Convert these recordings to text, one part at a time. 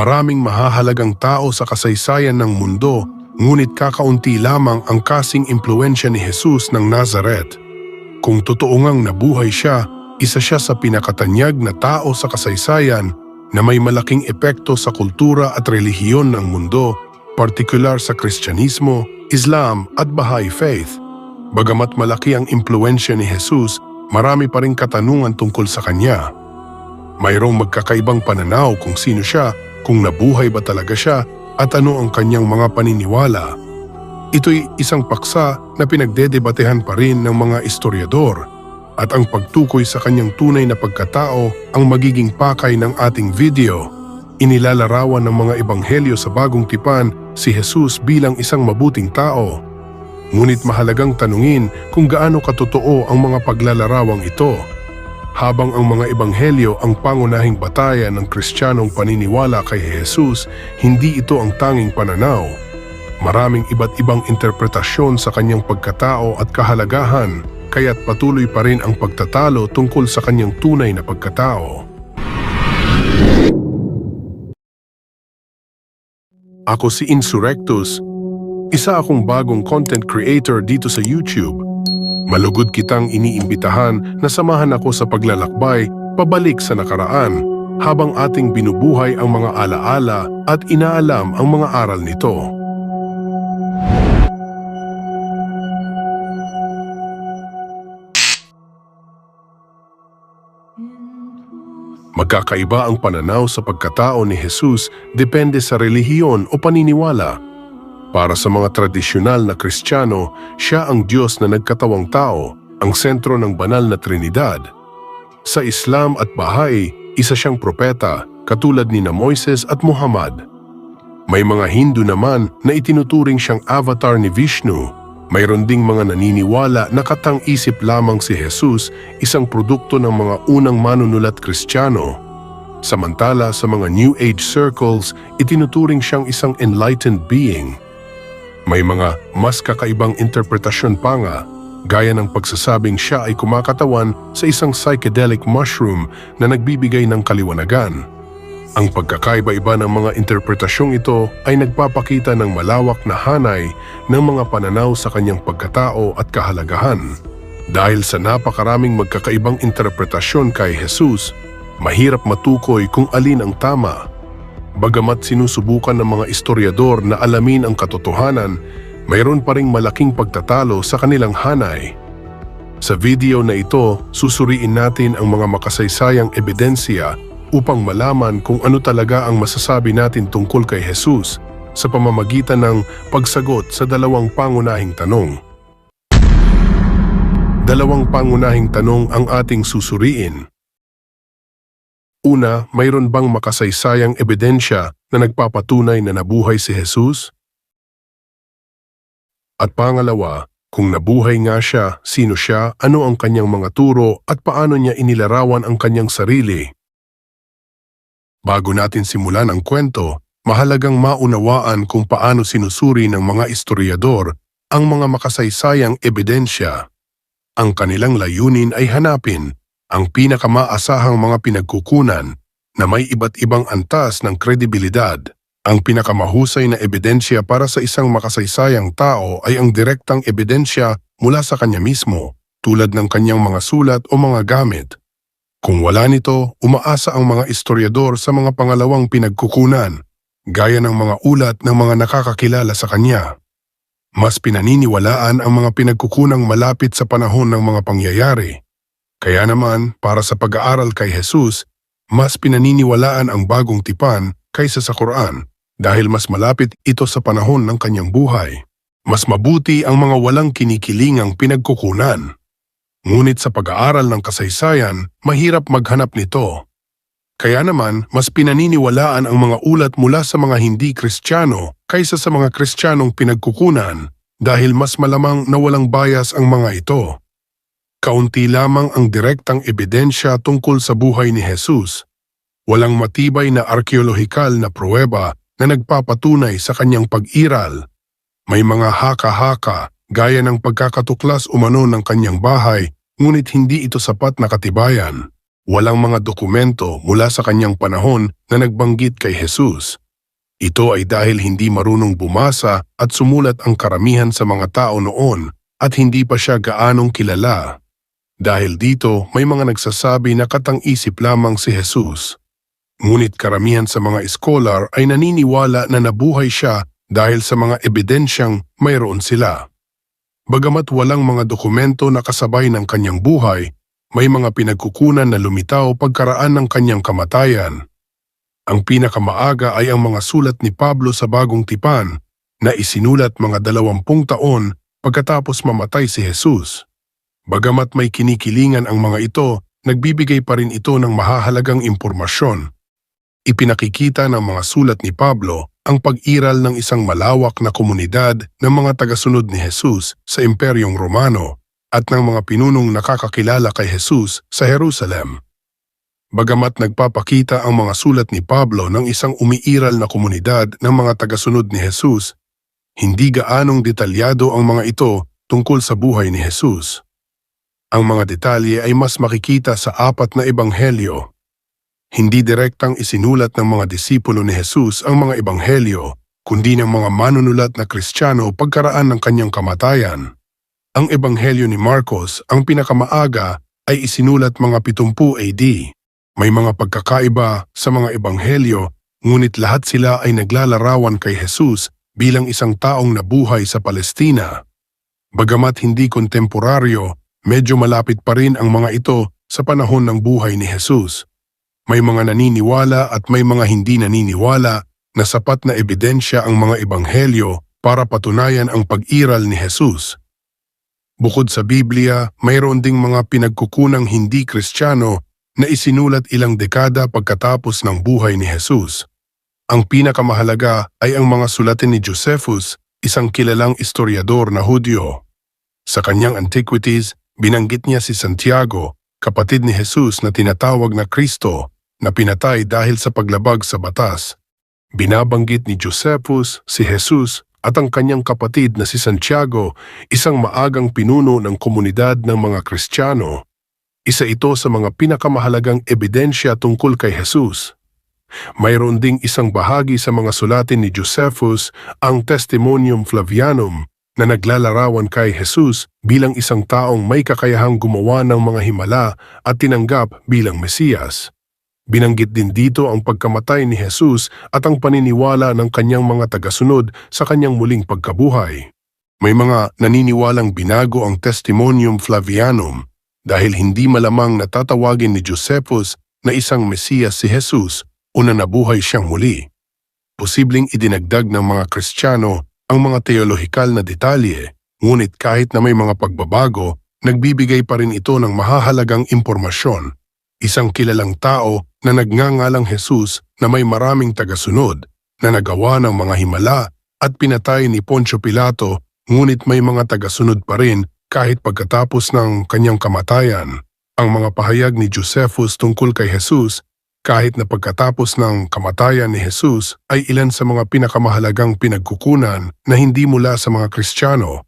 Maraming mahahalagang tao sa kasaysayan ng mundo, ngunit kakaunti lamang ang kasing impluensya ni Jesus ng Nazareth. Kung totoo ngang nabuhay siya, isa siya sa pinakatanyag na tao sa kasaysayan na may malaking epekto sa kultura at relihiyon ng mundo, partikular sa Kristyanismo, Islam at Baha'i faith. Bagamat malaki ang impluensya ni Jesus, marami pa rin katanungan tungkol sa kanya. Mayroong magkakaibang pananaw kung sino siya, kung nabuhay ba talaga siya, at ano ang kanyang mga paniniwala. Ito'y isang paksa na pinagdedebatehan pa rin ng mga istoryador at ang pagtukoy sa kanyang tunay na pagkatao ang magiging pakay ng ating video. Inilalarawan ng mga ebanghelyo sa bagong tipan si Jesus bilang isang mabuting tao. Ngunit mahalagang tanungin kung gaano katotoo ang mga paglalarawang ito. Habang ang mga ebanghelyo ang pangunahing batayan ng kristyanong paniniwala kay Jesus, hindi ito ang tanging pananaw. Maraming iba't ibang interpretasyon sa kanyang pagkatao at kahalagahan, kaya't patuloy pa rin ang pagtatalo tungkol sa kanyang tunay na pagkatao. Ako si Insurrectus, isa akong bagong content creator dito sa YouTube. Malugod kitang iniimbitahan na samahan ako sa paglalakbay pabalik sa nakaraan habang ating binubuhay ang mga alaala at inaalam ang mga aral nito. Magkakaiba ang pananaw sa pagkatao ni Jesus depende sa relihiyon o paniniwala. Para sa mga tradisyonal na Kristiyano, siya ang Diyos na nagkatawang tao, ang sentro ng banal na Trinidad. Sa Islam at Baha'i, isa siyang propeta, katulad ni na Moises at Muhammad. May mga Hindu naman na itinuturing siyang avatar ni Vishnu. Mayroon ding mga naniniwala na katang-isip lamang si Jesus, isang produkto ng mga unang manunulat Kristiyano. Samantala sa mga New Age circles, itinuturing siyang isang enlightened being. May mga mas kakaibang interpretasyon pa nga, gaya ng pagsasabing siya ay kumakatawan sa isang psychedelic mushroom na nagbibigay ng kaliwanagan. Ang pagkakaiba-iba ng mga interpretasyong ito ay nagpapakita ng malawak na hanay ng mga pananaw sa kanyang pagkatao at kahalagahan. Dahil sa napakaraming magkakaibang interpretasyon kay Jesus, mahirap matukoy kung alin ang tama. Bagamat sinusubukan ng mga istoryador na alamin ang katotohanan, mayroon pa ring malaking pagtatalo sa kanilang hanay. Sa video na ito, susuriin natin ang mga makasaysayang ebidensya upang malaman kung ano talaga ang masasabi natin tungkol kay Jesus sa pamamagitan ng pagsagot sa dalawang pangunahing tanong. Dalawang pangunahing tanong ang ating susuriin. Una, mayroon bang makasaysayang ebidensya na nagpapatunay na nabuhay si Jesus? At pangalawa, kung nabuhay nga siya, sino siya, ano ang kanyang mga turo at paano niya inilarawan ang kanyang sarili? Bago natin simulan ang kwento, mahalagang maunawaan kung paano sinusuri ng mga istoryador ang mga makasaysayang ebidensya. Ang kanilang layunin ay hanapin ang pinakamaasahang mga pinagkukunan na may iba't ibang antas ng kredibilidad. Ang pinakamahusay na ebidensya para sa isang makasaysayang tao ay ang direktang ebidensya mula sa kanya mismo, tulad ng kanyang mga sulat o mga gamit. Kung wala nito, umaasa ang mga istoryador sa mga pangalawang pinagkukunan, gaya ng mga ulat ng mga nakakakilala sa kanya. Mas pinaniniwalaan ang mga pinagkukunang malapit sa panahon ng mga pangyayari. Kaya naman, para sa pag-aaral kay Jesus, mas pinaniniwalaan ang bagong tipan kaysa sa Quran dahil mas malapit ito sa panahon ng kanyang buhay. Mas mabuti ang mga walang kinikilingang pinagkukunan. Ngunit sa pag-aaral ng kasaysayan, mahirap maghanap nito. Kaya naman, mas pinaniniwalaan ang mga ulat mula sa mga hindi Kristiyano kaysa sa mga Kristiyanong pinagkukunan dahil mas malamang na walang bias ang mga ito. Kaunti lamang ang direktang ebidensya tungkol sa buhay ni Jesus. Walang matibay na arkeolohikal na pruweba na nagpapatunay sa kanyang pag-iral. May mga haka-haka gaya ng pagkakatuklas umano ng kanyang bahay ngunit hindi ito sapat na katibayan. Walang mga dokumento mula sa kanyang panahon na nagbanggit kay Jesus. Ito ay dahil hindi marunong bumasa at sumulat ang karamihan sa mga tao noon at hindi pa siya gaanong kilala. Dahil dito, may mga nagsasabi na katang-isip lamang si Jesus. Ngunit karamihan sa mga scholar ay naniniwala na nabuhay siya dahil sa mga ebidensyang mayroon sila. Bagamat walang mga dokumento na kasabay ng kanyang buhay, may mga pinagkukunan na lumitaw pagkaraan ng kanyang kamatayan. Ang pinakamaaga ay ang mga sulat ni Pablo sa Bagong Tipan na isinulat mga dalawampung taon pagkatapos mamatay si Jesus. Bagamat may kinikilingan ang mga ito, nagbibigay pa rin ito ng mahahalagang impormasyon. Ipinakikita ng mga sulat ni Pablo ang pag-iral ng isang malawak na komunidad ng mga tagasunod ni Jesus sa Imperyong Romano at ng mga pinunong nakakakilala kay Jesus sa Jerusalem. Bagamat nagpapakita ang mga sulat ni Pablo ng isang umiiral na komunidad ng mga tagasunod ni Jesus, hindi gaanong detalyado ang mga ito tungkol sa buhay ni Jesus. Ang mga detalye ay mas makikita sa apat na ebanghelyo. Hindi direktang isinulat ng mga disipulo ni Jesus ang mga ebanghelyo, kundi ng mga manunulat na Kristiyano pagkaraan ng kanyang kamatayan. Ang Ebanghelyo ni Marcos, ang pinakamaaga, ay isinulat mga 70 AD. May mga pagkakaiba sa mga Ebanghelyo, ngunit lahat sila ay naglalarawan kay Jesus bilang isang taong nabuhay sa Palestina. Bagamat hindi kontemporaryo, medyo malapit pa rin ang mga ito sa panahon ng buhay ni Jesus. May mga naniniwala at may mga hindi naniniwala na sapat na ebidensya ang mga ebanghelyo para patunayan ang pag-iral ni Jesus. Bukod sa Biblia, mayroon ding mga pinagkukunang hindi kristyano na isinulat ilang dekada pagkatapos ng buhay ni Jesus. Ang pinakamahalaga ay ang mga sulatin ni Josephus, isang kilalang istoryador na Hudyo. Sa kanyang Antiquities, binanggit niya si Santiago, kapatid ni Jesus na tinatawag na Kristo, na pinatay dahil sa paglabag sa batas. Binabanggit ni Josephus si Jesus at ang kanyang kapatid na si Santiago, isang maagang pinuno ng komunidad ng mga Kristiyano. Isa ito sa mga pinakamahalagang ebidensya tungkol kay Jesus. Mayroon ding isang bahagi sa mga sulatin ni Josephus, ang Testimonium Flavianum, na naglalarawan kay Jesus bilang isang taong may kakayahang gumawa ng mga himala at tinanggap bilang Mesiyas. Binanggit din dito ang pagkamatay ni Jesus at ang paniniwala ng kanyang mga tagasunod sa kanyang muling pagkabuhay. May mga naniniwalang binago ang Testimonium Flavianum dahil hindi malamang natatawagin ni Josephus na isang Mesiyas si Jesus o na nabuhay siyang muli. Posibleng idinagdag ng mga Kristiyano ang mga teolohikal na detalye, ngunit kahit na may mga pagbabago, nagbibigay pa rin ito ng mahahalagang impormasyon. Isang kilalang tao na nagngangalang Jesus na may maraming tagasunod na nagawa ng mga himala at pinatay ni Poncio Pilato ngunit may mga tagasunod pa rin kahit pagkatapos ng kanyang kamatayan. Ang mga pahayag ni Josephus tungkol kay Jesus kahit na pagkatapos ng kamatayan ni Jesus ay ilan sa mga pinakamahalagang pinagkukunan na hindi mula sa mga Kristiyano.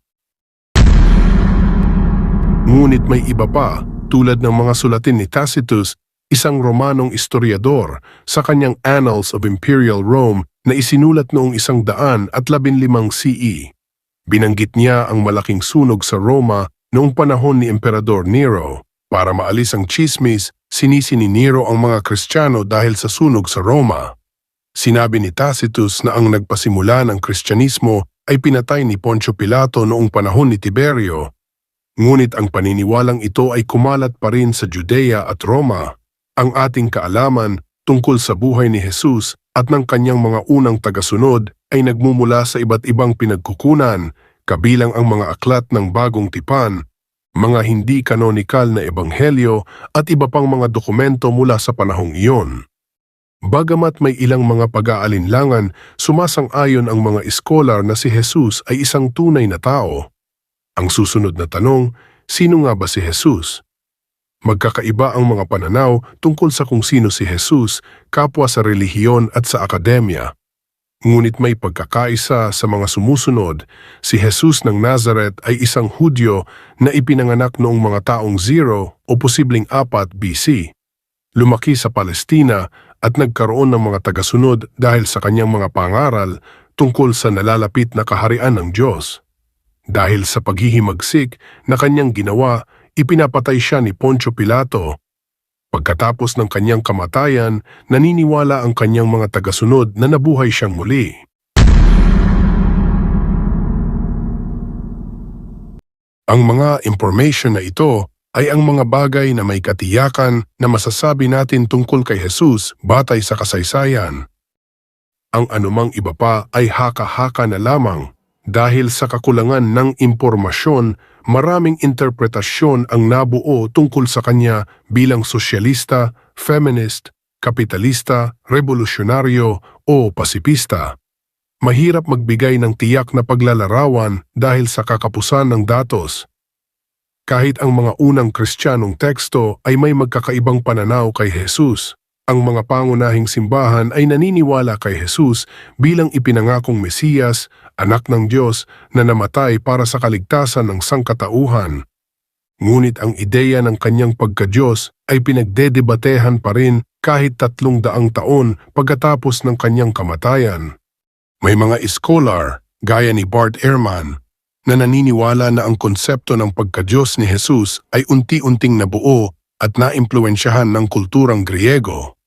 Ngunit may iba pa tulad ng mga sulatin ni Tacitus isang Romanong istoryador sa kanyang Annals of Imperial Rome na isinulat noong isang daan at labinlimang CE. Binanggit niya ang malaking sunog sa Roma noong panahon ni Emperador Nero. Para maalis ang chismis, sinisi ni Nero ang mga Kristiyano dahil sa sunog sa Roma. Sinabi ni Tacitus na ang nagpasimula ng Kristyanismo ay pinatay ni Poncio Pilato noong panahon ni Tiberio. Ngunit ang paniniwalang ito ay kumalat pa rin sa Judea at Roma ang ating kaalaman tungkol sa buhay ni Jesus at ng kanyang mga unang tagasunod ay nagmumula sa iba't ibang pinagkukunan, kabilang ang mga aklat ng bagong tipan, mga hindi kanonikal na ebanghelyo at iba pang mga dokumento mula sa panahong iyon. Bagamat may ilang mga pag-aalinlangan, sumasang-ayon ang mga iskolar na si Jesus ay isang tunay na tao. Ang susunod na tanong, sino nga ba si Jesus? Magkakaiba ang mga pananaw tungkol sa kung sino si Jesus, kapwa sa relihiyon at sa akademya. Ngunit may pagkakaisa sa mga sumusunod, si Jesus ng Nazareth ay isang Hudyo na ipinanganak noong mga taong 0 o posibleng 4 BC. lumaki sa Palestina at nagkaroon ng mga tagasunod dahil sa kanyang mga pangaral tungkol sa nalalapit na kaharian ng Diyos. Dahil sa paghihimagsik na kanyang ginawa, ipinapatay siya ni Poncio Pilato. Pagkatapos ng kanyang kamatayan, naniniwala ang kanyang mga tagasunod na nabuhay siyang muli. Ang mga information na ito ay ang mga bagay na may katiyakan na masasabi natin tungkol kay Jesus batay sa kasaysayan. Ang anumang iba pa ay haka-haka na lamang dahil sa kakulangan ng impormasyon, maraming interpretasyon ang nabuo tungkol sa kanya bilang sosyalista, feminist, kapitalista, revolusyonaryo o pasipista. Mahirap magbigay ng tiyak na paglalarawan dahil sa kakapusan ng datos. Kahit ang mga unang kristyanong teksto ay may magkakaibang pananaw kay Jesus, ang mga pangunahing simbahan ay naniniwala kay Jesus bilang ipinangakong Mesiyas, anak ng Diyos na namatay para sa kaligtasan ng sangkatauhan. Ngunit ang ideya ng kanyang pagkadyos ay pinagdedebatehan pa rin kahit tatlong daang taon pagkatapos ng kanyang kamatayan. May mga scholar, gaya ni Bart Ehrman, na naniniwala na ang konsepto ng pagkadyos ni Jesus ay unti-unting nabuo at naimpluensyahan ng kulturang Griego.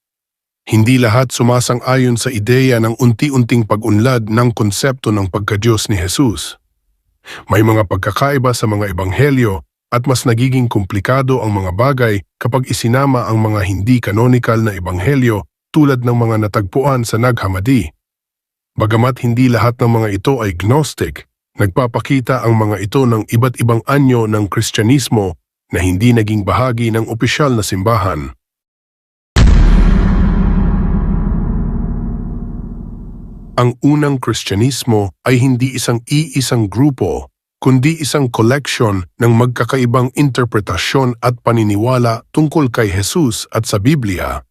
Hindi lahat sumasang-ayon sa ideya ng unti-unting pag-unlad ng konsepto ng pagkadyos ni Jesus. May mga pagkakaiba sa mga ebanghelyo at mas nagiging komplikado ang mga bagay kapag isinama ang mga hindi canonical na ebanghelyo tulad ng mga natagpuan sa Nag Hammadi. Bagamat hindi lahat ng mga ito ay Gnostic, nagpapakita ang mga ito ng iba't ibang anyo ng Kristyanismo na hindi naging bahagi ng opisyal na simbahan. Ang unang Kristyanismo ay hindi isang iisang grupo, kundi isang collection ng magkakaibang interpretasyon at paniniwala tungkol kay Jesus at sa Biblia.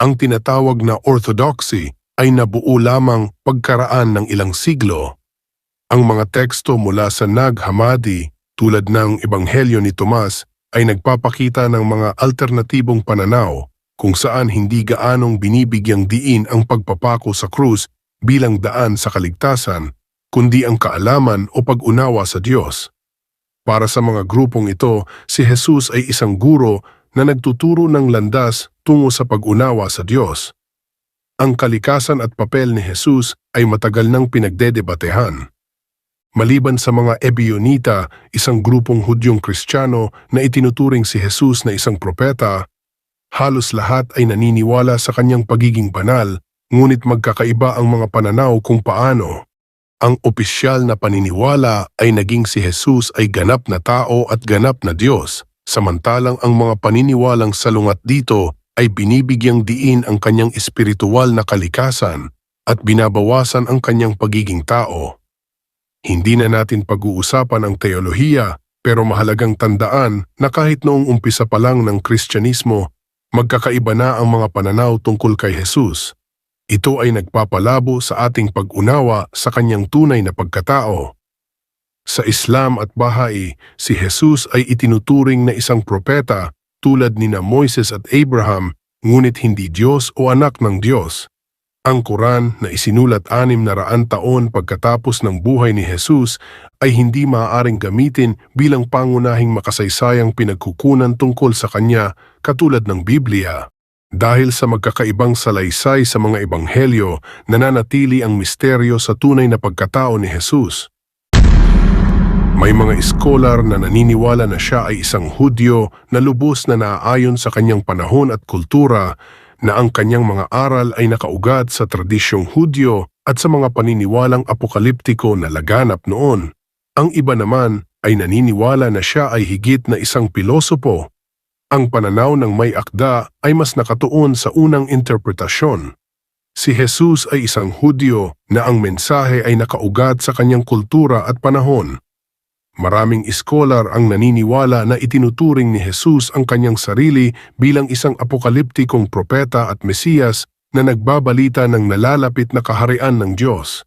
Ang tinatawag na orthodoxy ay nabuo lamang pagkaraan ng ilang siglo. Ang mga teksto mula sa Nag Hammadi tulad ng Ebanghelyo ni Tomas ay nagpapakita ng mga alternatibong pananaw kung saan hindi gaanong binibigyang diin ang pagpapako sa krus bilang daan sa kaligtasan, kundi ang kaalaman o pag-unawa sa Diyos. Para sa mga grupong ito, si Jesus ay isang guro na nagtuturo ng landas tungo sa pag-unawa sa Diyos. Ang kalikasan at papel ni Jesus ay matagal nang pinagdedebatehan. Maliban sa mga Ebionita, isang grupong Hudyong Kristiyano na itinuturing si Jesus na isang propeta, halos lahat ay naniniwala sa kanyang pagiging banal ngunit magkakaiba ang mga pananaw kung paano. Ang opisyal na paniniwala ay naging si Jesus ay ganap na tao at ganap na Diyos, samantalang ang mga paniniwalang salungat dito ay binibigyang diin ang kanyang espiritual na kalikasan at binabawasan ang kanyang pagiging tao. Hindi na natin pag-uusapan ang teolohiya pero mahalagang tandaan na kahit noong umpisa pa lang ng Kristyanismo, magkakaiba na ang mga pananaw tungkol kay Jesus. Ito ay nagpapalabo sa ating pag-unawa sa kanyang tunay na pagkatao. Sa Islam at Baha'i, si Jesus ay itinuturing na isang propeta tulad ni na Moises at Abraham, ngunit hindi Diyos o anak ng Diyos. Ang Quran na isinulat anim na raan taon pagkatapos ng buhay ni Jesus ay hindi maaaring gamitin bilang pangunahing makasaysayang pinagkukunan tungkol sa kanya katulad ng Biblia. Dahil sa magkakaibang salaysay sa mga ebanghelyo, nananatili ang misteryo sa tunay na pagkatao ni Jesus. May mga iskolar na naniniwala na siya ay isang Hudyo na lubos na naaayon sa kanyang panahon at kultura na ang kanyang mga aral ay nakaugat sa tradisyong Hudyo at sa mga paniniwalang apokaliptiko na laganap noon. Ang iba naman ay naniniwala na siya ay higit na isang pilosopo ang pananaw ng may akda ay mas nakatuon sa unang interpretasyon. Si Jesus ay isang Hudyo na ang mensahe ay nakaugat sa kanyang kultura at panahon. Maraming iskolar ang naniniwala na itinuturing ni Jesus ang kanyang sarili bilang isang apokaliptikong propeta at mesiyas na nagbabalita ng nalalapit na kaharian ng Diyos.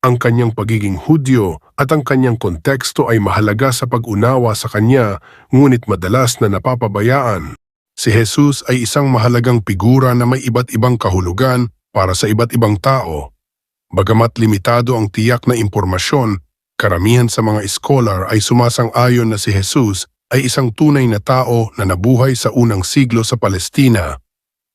Ang kanyang pagiging Hudyo at ang kanyang konteksto ay mahalaga sa pag-unawa sa kanya, ngunit madalas na napapabayaan. Si Jesus ay isang mahalagang figura na may iba't ibang kahulugan para sa iba't ibang tao. Bagamat limitado ang tiyak na impormasyon, karamihan sa mga scholar ay sumasang-ayon na si Jesus ay isang tunay na tao na nabuhay sa unang siglo sa Palestina.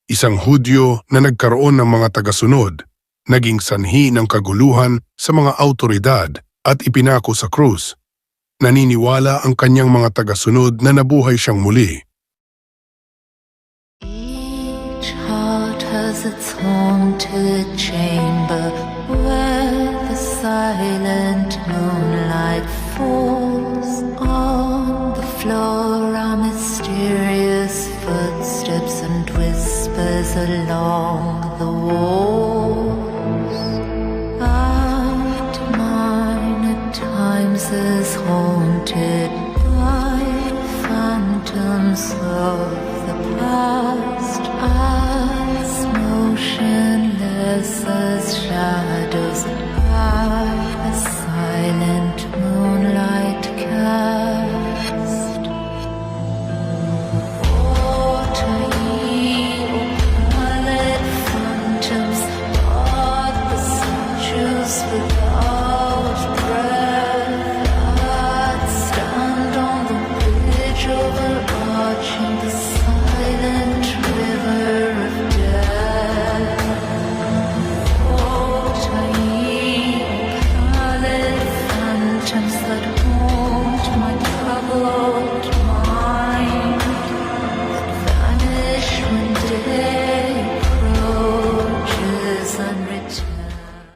Isang Hudyo na nagkaroon ng mga tagasunod, naging sanhi ng kaguluhan sa mga autoridad at ipinako sa krus. Naniniwala ang kanyang mga tagasunod na nabuhay siyang muli. Each heart has its haunted chamber silent moonlight falls. On the floor are mysterious footsteps and whispers along the walls. But mine at times is haunted by phantoms of the past, as motionless as shadows